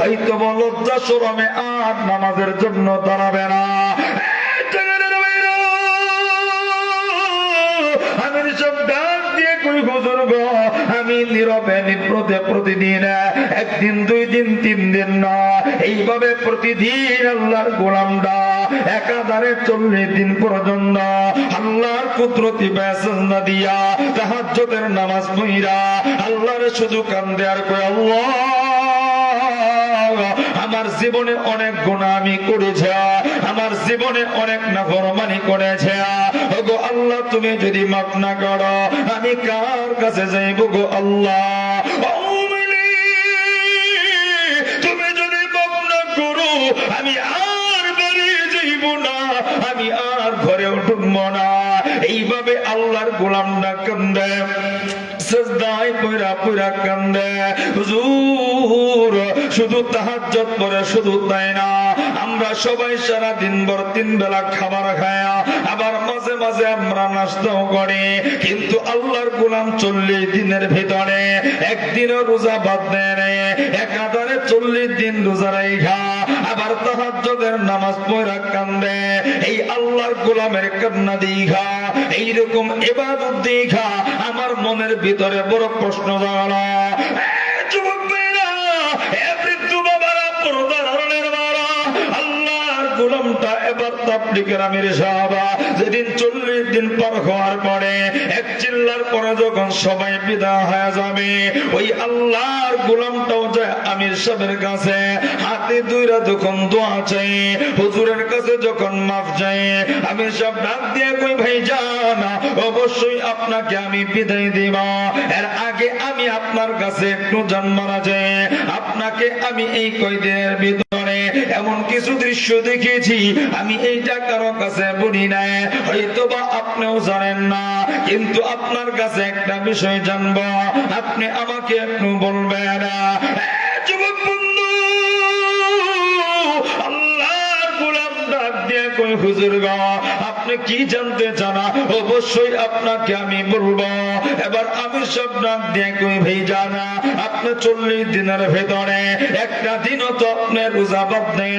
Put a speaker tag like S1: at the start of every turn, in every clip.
S1: হয়তো লজ্জা সরমে আর নামাজের জন্য দাঁড়াবে না। আমি আমি প্রতিদিন, একদিন, দুই দিন, তিন দিন না। এইভাবে প্রতিদিন আল্লাহর চল্লিশ দিন আল্লাহর কুদরতি বেসনা দিয়া তাহাজ্জুদের নামাজ পইরা আল্লাহরে শুধু কান্দে আর কই আল্লাহ! আমার জীবনে অনেক আমি করেছি, আমার জীবনে অনেক নাফরমানি করেছে। ওগো আল্লাহ, তুমি যদি মাফ না করো, আমি কার কাছে যাইব গো আল্লাহ? তুমি যদি মাফ না করো, আমি আর বাড়ি যাইব না, আমি আর ঘরে উঠব না। এইভাবে আল্লাহর গোলামটা কান্দে। সেজদায় পয়রা পয়রা কান্দে। হুজুর, শুধু তাহাজ্জত পরে শুধু তাই না, আমরা সবাই সারা দিন ভর তিন বেলা খাবার খায়া আবার মাঝে আমরা নাস্তাও করি, কিন্তু আল্লাহর গোলাম চল্লিশ দিনের ভিতরে একদিনও রোজা বাদ দেয় নেই। একাধারে চল্লিশ দিন রোজা রাইখা, আবার তাহাজ্জদের নামাজ পয়রা কান্দে। এই আল্লাহর গোলামের কান্না দীঘা, এইরকম এবাদত দীঘা, আমার মনের ভিতরে বড় প্রশ্ন জাগলো। আল্লাহর এবার তাবলিগের আমির সাহাবা যেদিন চল্লিশ দিন পার হওয়ার পরে এক চিল্লার পরে যখন সবাই বিদায় হয়ে যাবে, ওই আল্লাহর গোলামটাও যায় আমির সাহেবের কাছে হাতে দুইরা যখন দোয়া চাই হুজুরের কাছে যখন মাফ চাই আমি সব ডাক দিয়ে কই ভাই জানা, অবশ্যই আপনাকে আমি বিদায় দিব। এর আগে আমি আপনার কাছে একটু জন্মারা যায়, আপনাকে আমি এই কয়দিনের ভিতরে এমন কিছু দৃশ্য দেখেছি, আমি এইটা কারও কাছে বলি নাই। হয়তো বা আপনিও জানেন না, কিন্তু আপনার কাছে একটা বিষয় জানব। আপনি আমাকে একটু বলবেন দিয়ে হুজুর গো আপনি কি জানতে চানা? অবশ্যই আপনাকে আমি বলব, এবার আমি সব ডাক দিয়ে ভাই জানা আপনি চল্লিশ দিনের ভেতরে, একটা দিনও তো আপনি রোজা বাদ দেয়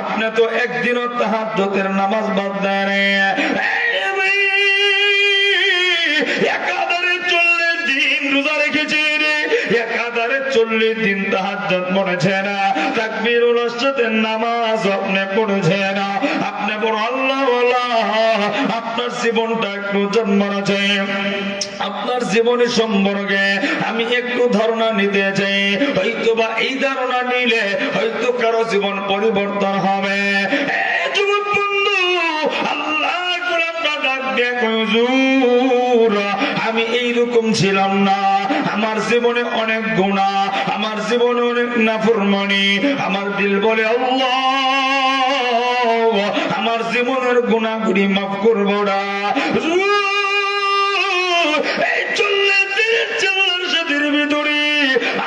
S1: আপনি তো একদিনও তাহাজ্জুদের নামাজ বাদ দেয় একাধারে চল্লিশ দিন রোজা রেখেছি। চল্লিশ দিন তাহাজ্জুদ পড়েছে না। তাকবীরুল সাথে নামাজ আপনি পড়েছে না। আপনি বড় আল্লাহ আপনার জীবনটা একটু জন্মানো আপনার জীবনের সম্পর্কে আমি একটু ধারণা নিতে চাই। হয়তো বা এই ধারণা নিলে হয়তো কারও জীবন পরিবর্তন হবে। যুবক বন্ধু, আল্লাহ ডাক দিয়ে আমি এইরকম ছিলাম না। আমার জীবনে অনেক গুণা, আমার জীবনে অনেক নাফরমানি। আমার দিল বলে, আল্লাহ, আমার জীবনের গুণাগুড়ি মাফ করব না। এই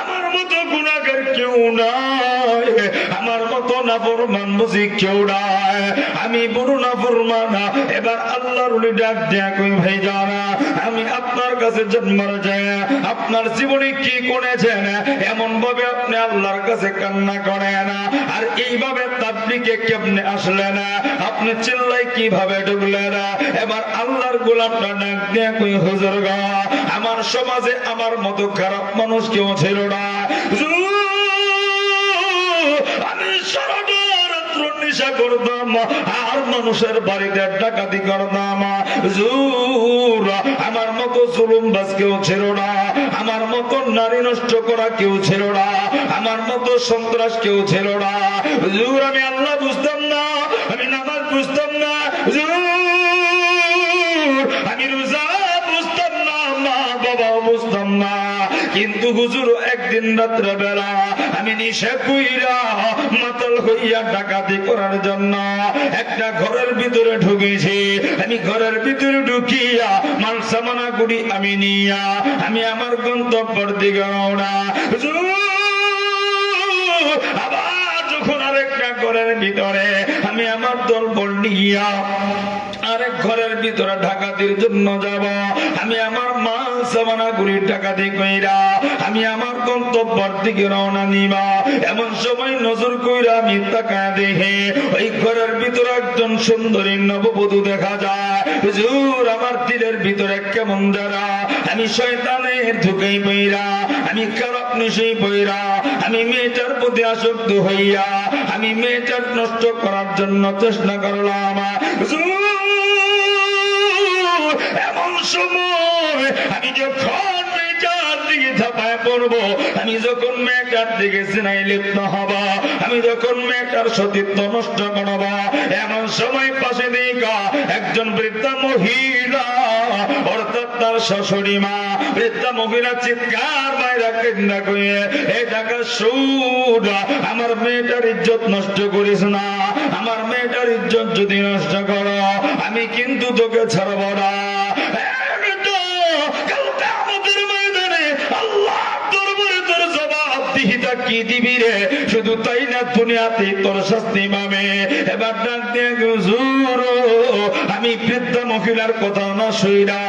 S1: আমার মতো গুণাগার কেউ নাই। আমি বড় নাফরমান এবার আল্লাহর উনি ডাক দেয়া কই ভাই আমি আপনার কাছে আপনার জীবনে কি করেছেন? এমন ভাবে আপনি আল্লাহর কাছে কান্না করেন। আর এইভাবে কেমনে আসলেন? আপনি চিল্লাই কীভাবে ঢুকলেন এবার আল্লাহর গোলাপটা ডাক দিয়ে কই হুজুর আমার সমাজে আমার মতো খারাপ মানুষ কেউ ছিল না। নেশা করতাম আর মানুষের বাড়িতে ডাকাতি করতাম আমার মতো জুলুম বাস কেউ ছিল না। আমার মতো নারী নষ্ট করা কেউ ছিল না। আমার মতো সন্ত্রাস কেউ ছিল না। হুজুর আমি আল্লাহ বুঝতাম না আমি নামাজ বুঝতাম না। হুজুর, আমি রোজা বুঝতাম না মা। বাবা বুঝতাম না। কিন্তু হুজুর একদিন রাত্রে বেলা আমি একটা ঘরের ভিতরে ঢুকেছি। আমি ঘরের ভিতরে ঢুকিয়া মাল সামানা গুড়ি আমি নিয়া, আমি আমার গন্তব্যের দিকে যখন আরেকটা ঘরের ভিতরে, আমি আমার দল বল নিয়া আরেক ঘরের ভিতরে ডাকাতির জন্য যাব। আমি আমার মা সামানা গুলি ডাকাতি কইরা, আমি আমার গন্তব্যের দিকে রওনা নিবা। এমন সময় নজর কইরা আমি তাকায় দেখে, ওই ঘরের ভিতরে একজন সুন্দরী নববধূ দেখা যায়। হুজুর, আমার দিলের ভিতরে কেমন যারা? আমি শয়তানের ঢুকেই বইরা, আমি খারাপ নিশই বইরা, আমি মেয়েটার প্রতি আসক্ত হইয়া, আমি মেয়েটার নষ্ট করার জন্য চেষ্টা করলাম। এমন সময় আমি যখন ঝাঁপায় পড়ব, আমি যখন মেয়েটার দিকে সিনাই লিপ্ত হব, আমি যখন মেয়েটার সতীত্ব নষ্ট করব, এমন সময় পাশে দিকা একজন বৃদ্ধা মহিলা, অর্থাৎ তার শাশুড়ি মা। বৃদ্ধা মহিলা চিৎকার মায়েরা কেন্দ্রা করে এই টাকা সুর, আমার মেয়েটার ইজ্জত নষ্ট করিস না, আমার মেয়েটার ইজ্জত যদি নষ্ট করো, আমি কিন্তু তোকে ছাড়ব না। শুধু তাই না দুনিয়াতে তোর শাস্তি পাবে। এবার ডাক আমি বৃদ্ধা মহিলার কথা না শুইরা,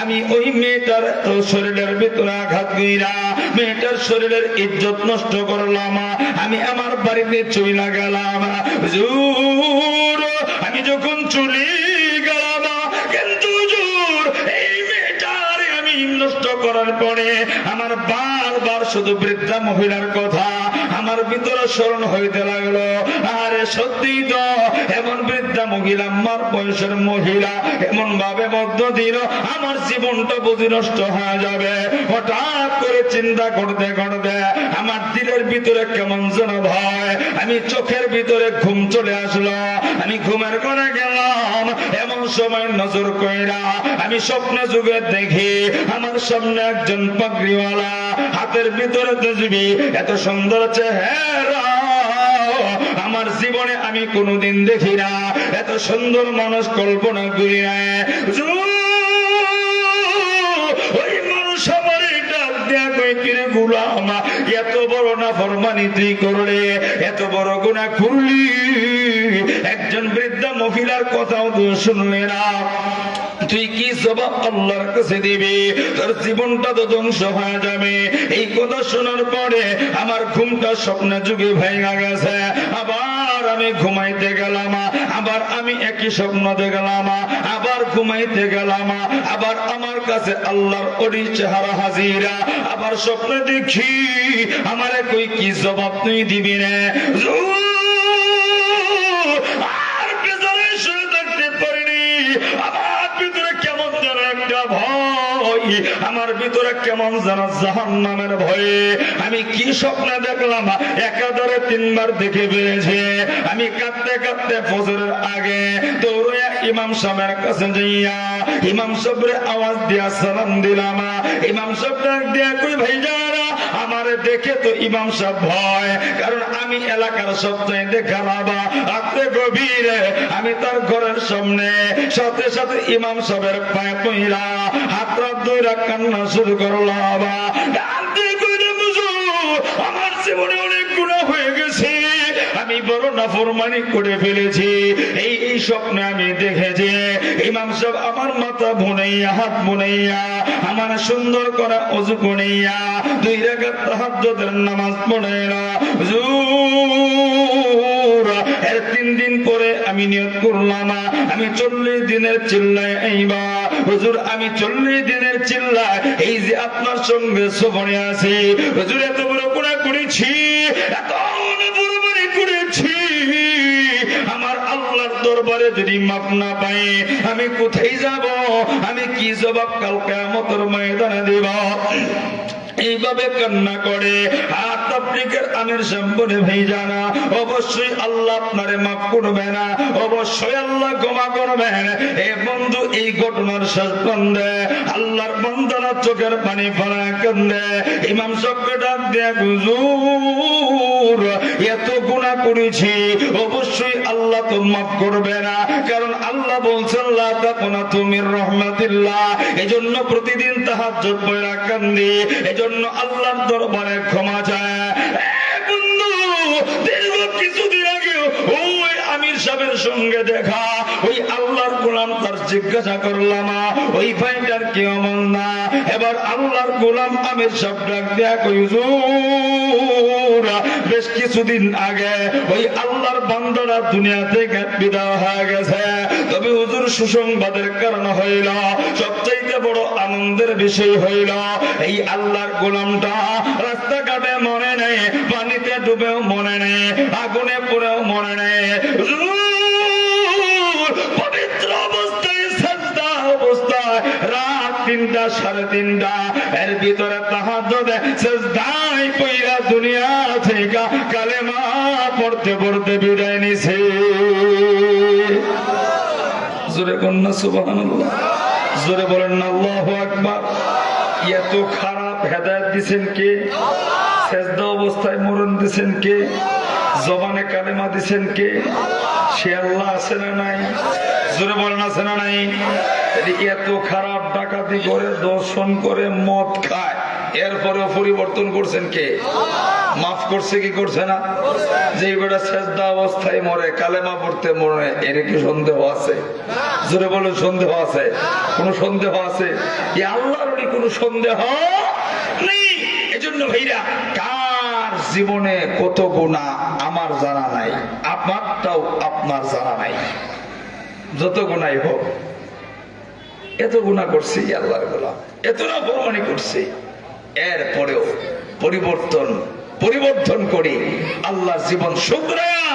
S1: আমি ওই মেয়েটার শরীরের ভিতরে আঘাত কইরা, মেয়েটার শরীরের ইজ্জত নষ্ট করলাম, আমি আমার বাড়িতে চইলা গেলাম। আমি যখন চলি করার পরে আমার বারবার শুধু বৃদ্ধা মহিলার কথা আমার ভিতরে স্মরণ হইতে লাগল। আরে সত্যি তো, এমন বৃদ্ধা মহিলা, আমার বয়সের মহিলা এমন ভাবে মধ্য দিল, আমার জীবনটা বুঝি নষ্ট হয়ে যাবে। হঠাৎ করে চিন্তা করতে করতে আমার দিলের ভিতরে কেমন যেন ভয়, আমি চোখের ভিতরে ঘুম চলে আসলো। আমি ঘুমের করে গেলাম, এমন সময় নজর কইরা আমি স্বপ্নে যুগে দেখি, আমার সামনে একজন পাগড়িওয়ালা হাতের ভিতরে তসবি এত সুন্দর চেহারা। আমার জীবনে আমি কোনোদিন দেখি না। এত সুন্দর মানুষ কল্পনা করি না। এত বড় না ফরমানি তুই করলে, এত বড় গুণা খুললি একজন বৃদ্ধা মহিলার কথাও তো শুনলে না। তুই কি জবাব আল্লাহর কাছে দিবি। তোর জীবনটা তো ধ্বংস হয়ে যাবে। এই কথা শোনার পরে আমার ঘুমটা স্বপ্নে যুগে ভেঙে গেছে। আবার আমি ঘুমাইতে গেলাম, আবার আমি একই স্বপ্ন দেখলাম, আবার ঘুমাইতে গেলাম, আবার আমার কাছে আল্লাহর অরি চেহারা হাজিরা। আবার স্বপ্নে দেখি, আমারে কই কি জবাব তুই দিবি রে? আমার ভিতরে কেমন যেন জাহান নামের ভয়ে আমি কি স্বপ্ন দেখলাম? একাধারে তিনবার দেখে ফেলেছে। আমি কাঁদতে কাঁদতে ফজরের আগে দৌড়ে ইমাম সাহেবের কাছে যাইয়া ইমাম সাহেবের আওয়াজ দিয়া সালাম দিলাম। ইমাম সাহেব ডাক দিয়া কই ভাই যারা আমারে দেখে তো ইমাম সাহেব ভয়, কারণ আমি এলাকার সবচেয়ে দেখা বাবা রাত্রে গভীরে আমি তার ঘরের সামনে, সাথে সাথে ইমাম সাহেবের পায়ে পইরা হাত রাত দুইরা কান্না শুরু করলাম আমার জীবনে অনেক গুণা হয়ে গেছে। বড় নাফরমানি করে ফেলেছি। এই এই স্বপ্নে আমি দেখেছি। ইমাম আমার মাথা হাত আমার সুন্দর করা অজু দুই নামাজ পড়াইলা। এর তিন দিন পরে আমি করলাম আমি চল্লিশ দিনের চিল্লায় আইবা। হুজুর, আমি চল্লিশ দিনের চিল্লায়, এই যে আপনার সঙ্গে সফরে আছি। হুজুর, এত বড় করেছি। দরবারে যদি মাপ না পাই, আমি কোথায় যাব? আমি কি জবাব কালকে আমাদের ময়দানে দিব? এইভাবে কান্না করে আর তাবলিগের আমির অবশ্যই আল্লাহ আপনারে মাফ করবে না, অবশ্যই আল্লাহ ক্ষমা করবেন এ বন্ধু, এই ঘটনার আল্লাহর চোখের পানি ফেলা কান্দে ইমাম সবকে ডাক দেয়া এত গুণা করেছি, অবশ্যই আল্লাহ তো মাফ করবে না। কারণ আল্লাহ বলছেন, লা তাকুনা রহমাতিল্লাহ। এজন্য প্রতিদিন তাহাজ্জুদ পড়া কান্দি, এজন্য আল্লাহর দরবারে ক্ষমা কিছুদিন ওই আমির সঙ্গে দেখা, ওই আল্লাহর তার জিজ্ঞাসা করলাম ওই না? এবার আল্লাহর গোলাম আমির সব ডাক দেয়া কই বেশ কিছুদিন আগে ওই আল্লাহর বান্দারা দুনিয়া থেকে বিদায় হয়ে গেছে। তবে হুজুর সুসংবাদের কারণ হইল, সবচাইতে বড় আনন্দের বিষয় হইল, এই আল্লাহর গোলামটা রাস্তাঘাটে মনে নেই পানিতে ডুবেও মনে নেই আগুনে পড়েও মনে নেই পবিত্র অবস্থায় শ্রদ্ধা অবস্থায়, রাত তিনটা, সাড়ে তিনটা, এর ভিতরে তাহাজ্জুদে সেজদায় পইরা দুনিয়া থেকে কালেমা পড়তে পড়তে বিদায় নিছে। জোরে কন্যা জোরে বলেন না এত খারাপ কে? অবস্থায় মরণ কে? জবানে কালেমা দিছেন কে? সে আল্লাহ আছে না নাই? জোরে বলেন, আছে না নাই? এত খারাপ ডাকাতি করে, দর্শন করে, মদ খায়। এরপরেও পরিবর্তন করছেন কে? মাফ করছে কি করছে না? যে বেটা শেষদা অবস্থায় মরে, কালেমা পড়তে মরে এর কি সন্দেহ আছে? জোরে বলেন, সন্দেহ আছে? কোন সন্দেহ আছে? এই আল্লাহর কোনো সন্দেহ নেই? এজন্য ভাইরা, কার জীবনে কত গুণা আমার জানা নাই আপনারটাও আপনার জানা নাই। যত গুণাই হোক, এত গুণা করছি আল্লাহর এত না করছি। এরপরেও পরিবর্তন পরিবর্তন করি। আল্লাহ জীবন শুক্রায়া।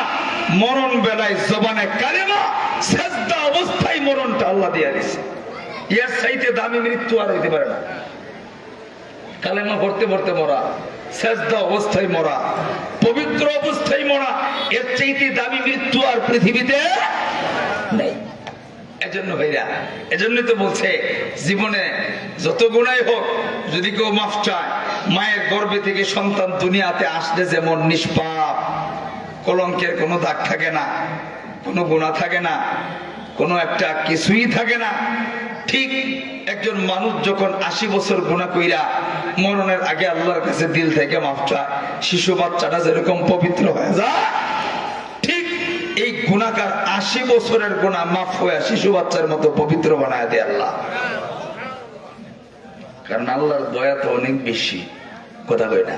S1: মরণ বেলায় জবানে কালেমা, সেজদা অবস্থায় মরণটা আল্লাহ দিয়া দিছে ইয়ার চাইতে দামি মৃত্যু আর হইতে পারে না। কালেমা পড়তে পড়তে মরা, সেজদা অবস্থায় মরা, পবিত্র অবস্থায় মরা, এর চাইতে দামি মৃত্যু আর পৃথিবীতে নেই। এজন্য ভাইরা, এজন্যই তো বলছে, জীবনে যত গুণাই হোক, যদি কেউ মাফ চায়, মায়ের গর্ভে থেকে সন্তান দুনিয়াতে আসলে যেমন নিষ্পাপ, কলঙ্কের কোনো দাগ থাকে না, কোনো গুণা থাকে না, কোনো একটা কিছুই থাকে না। ঠিক একজন মানুষ যখন আশি বছর গুণা কইরা মরণের আগে আল্লাহর কাছে দিল থেকে মাফ চায়, শিশু বাচ্চাটা যেরকম পবিত্র হয়ে যায় গুণাকার আশি বছরের গুণা মাফ হয়ে শিশু বাচ্চার মতো পবিত্র বানায় দেয় আল্লাহ। কারণ আল্লাহর দয়া তো অনেক বেশি, কথা কই না?